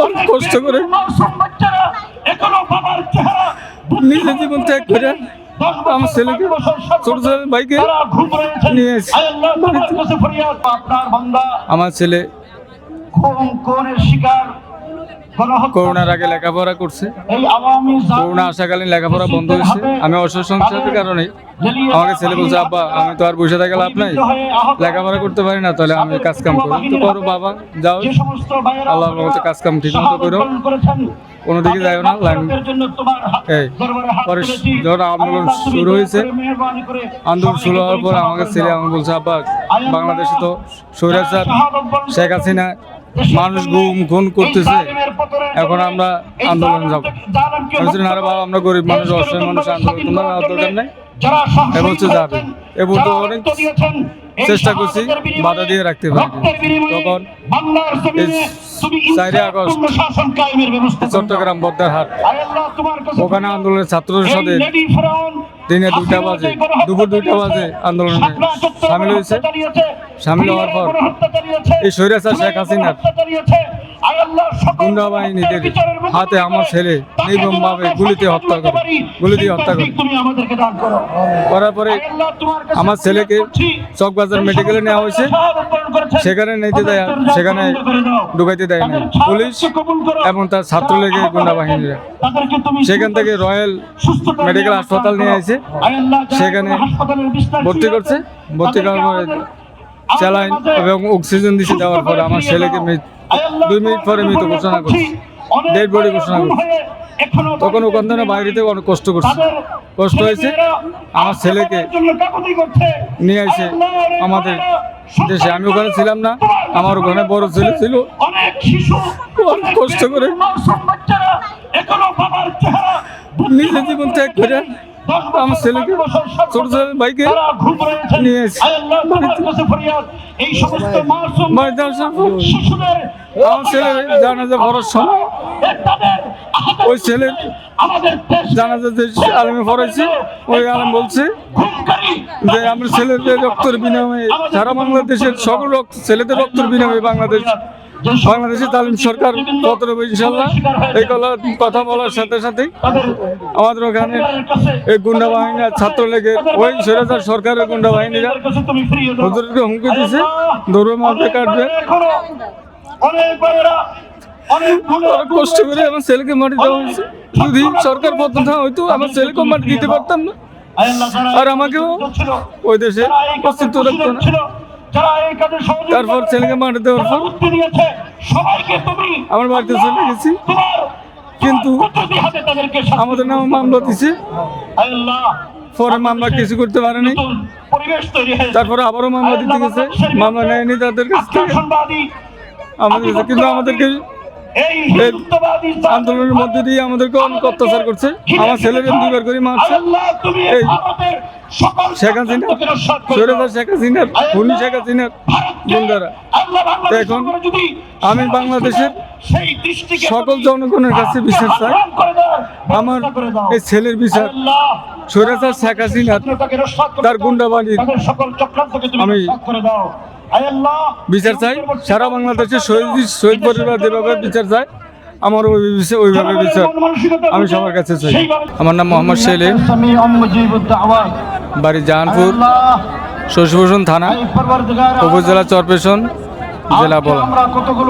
অনেক কষ্ট করে এখনও বাবার চেহারা নিজের জীবন ত্যাগ করে আমার ছেলেকে ছোট নিয়ে বান্দা আমার ছেলে কোনের শিকার। করোনার আগে লেখাপড়া করছে। করোনা আসাকালীন লেখাপড়া বন্ধ হয়েছে। আমি সংসারের কারণে। আমাকে ছেলে বলছে আব্বা আমি তো আর বসে থাকা লাভ নাই। লেখাপড়া করতে পারি না তাহলে আমি কাজ কাম করি তো করো বাবা যাও। আল্লাহ আল্লাহর কাজ কাম ঠিক মতো করো। কোনো দিকে যাইও না লাইন এই পরে। যখন আন্দোলন শুরু হয়েছে, আন্দোলন শুরু হওয়ার পর আমাকে ছেলে। আমাকে বলছে আব্বা বাংলাদেশে তো স্বৈরাচার শেখ হাসিনা মানুষ গুম খুন করতেছে। এখন আমরা আন্দোলন যাব। বলছি, না বাবা আমরা গরিব মানুষ অসহায় মানুষ আন্দোলন তোমরা দরকার নেই এ বলছে যাবে। এ বলতে অনেক চেষ্টা করছি বাধা দিয়ে রাখতে পারি তখন চারই আগস্ট চট্টগ্রাম বদ্দার হাট। ওখানে আন্দোলনের ছাত্রদের সাথে দিনে দুইটা বাজে দুপুর দুইটা বাজে আন্দোলনে সামিল হয়েছে। সামিল হওয়ার পর এই স্বৈরাচার শেখ হাসিনার। গুন্ডা বাহিনীদের হাতে আমার ছেলে নির্মমভাবে গুলিতে হত্যা করে। গুলি দিয়ে হত্যা করে। করার পরে আমার ছেলেকে চকবাজার মেডিকেলে নেওয়া হয়েছে। সেখানে নিতে দেয় সেখানে ঢুকাইতে দেয় না পুলিশ এবং তার ছাত্রলীগের গুন্ডা বাহিনীরা সেখান থেকে রয়্যাল মেডিকেল হাসপাতাল নিয়ে আসে সেখানে ভর্তি করছে। ভর্তি করার পরে স্যালাইন এবং অক্সিজেন দিছে দেওয়ার পরে আমার ছেলেকে দুই মিনিট পরে মৃত ঘোষণা করছি। ডেড বডি ঘোষণা করছি। তখন ওখান থেকে বাইরে থেকে অনেক কষ্ট করছে। কষ্ট হয়েছে। আমার ছেলেকে নিয়ে এসে আমাদের দেশে। আমি ওখানে ছিলাম না। আমার ওখানে বড় ছেলে ছিল। অনেক কষ্ট করে নিজের জীবন ত্যাগ করে। আমার ছেলেকে ছোট নিয়ে এসেছি। বাড়িতে। আসার পর আমার জানাজা পড়ার সময়। ওই ছেলের যে পড়াইছে ওই আলেম বলছে যে আমার ছেলেদের রক্তের বিনিময়ে সারা বাংলাদেশের সকল রক্ত ছেলেদের রক্তের বিনিময়ে বাংলাদেশ বাংলাদেশের তালিম সরকার কত রবে ইনশাল্লাহ। এই কলা কথা বলার সাথে সাথে আমাদের ওখানে এই গুন্ডা বাহিনী ছাত্রলীগের ওই স্বৈরাচার সরকারের গুন্ডা বাহিনীরা। হুজুরকে হুমকি দিছে দৌড়ে মারবে কাটবে। কষ্ট করে আমার ছেলেকে মাটি দেওয়া হয়েছে। যদি সরকার পদ্ধতি না হয়তো আমার ছেলেকেও মাটি দিতে পারতাম না। আর আমাকেও ওই দেশে অস্তিত্ব রাখতো না। যারা এই কাজে সহযোগিতা তারপর ছেলেকে মাঠে দেওয়ার পর দিয়েছে, সবাইকে তুমি আমার বাড়িতে চলে গেছি। কিন্তু আমাদের নামে মামলা দিছে। পরে মামলা কিছু করতে পারেনি। তারপরে আবারও মামলা দিতে গেছে। মামলা নেয়নি তাদের কাছ থেকে। আমাদের কিন্তু আমাদেরকে আন্দোলনের মধ্যে দিয়ে আমাদেরকে অনেক অত্যাচার করছে আমার ছেলেকে দুইবার করে মারছে এই শেখ হাসিনা। সৈরাজার শেখ হাসিনার খুনি শেখ হাসিনার গুন্ডারা এখন আমি বাংলাদেশের সকল জনগণের কাছে বিচার চাই আমার। এই ছেলের বিচার সৈরাজার শেখ হাসিনার তার দাও। গুন্ডা বাহিনীর সকল চক্রান্তকে আমি বিচার চাই। সারা বাংলাদেশের শহীদ শহীদ পরিবার যেভাবে বিচার চাই আমার ওইভাবে বিচার আমি সবার কাছে চাই। আমার নাম মোহাম্মদ সেলিম। বাড়ি জাহানপুর শশীভূষণ থানা উপজেলা চরপেশন জেলা বলা